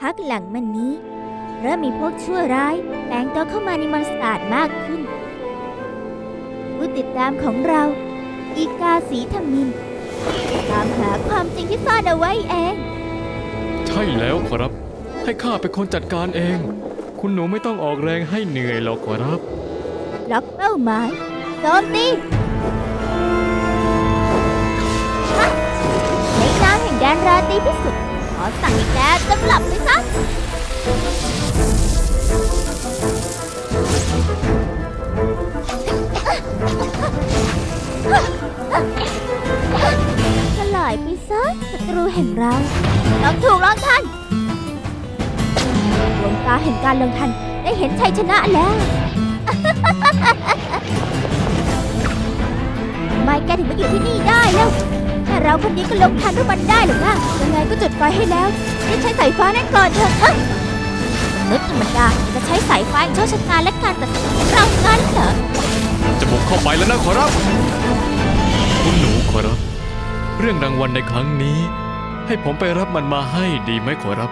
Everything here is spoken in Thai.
พักหลังมันนี้ เริ่มมีพวกชั่วร้ายแฝงตัวเข้ามาในมอนสตาร์ดมากขึ้น ผู้ติดตามของเรา อีกาสีธมินตามหาความจริงที่ซ่อนเอาไว้เอง ใช่แล้วขอรับ ให้ข้าเป็นคนจัดการเอง คุณหนูไม่ต้องออกแรงให้เหนื่อยหรอกขอรับล็อกเป้าหมายโจมตีฮะในน้ำแห่งแดนราตรีพิสุทธิ์ขอสั่งให้แก จำหลับไปซะสลายไปซะศัตรูแห่งเราลองถูกลองทันดวงตาแห่งการลงทันได้เห็นชัยชนะแล้วทำไมแกถึงมาอยู่ที่นี่ได้แล้วแค่เราคนนี้ก็ลงทันพวกมันได้หรือนะยังไงก็จุดไฟให้แล้ว รีบใช้สายฟ้านั่นก่อนเถอะฮะมนุษย์ธรรมดาจะใช้สายฟ้าแห่งโชคชะตาและการตัดสินของเรางั้นเหรอ จะบุกเข้าไปแล้วนะขอรับ คุณหนูขอรับ เรื่องรางวัลในครั้งนี้ ให้ผมไปรับมันมาให้ดีไหมขอรับ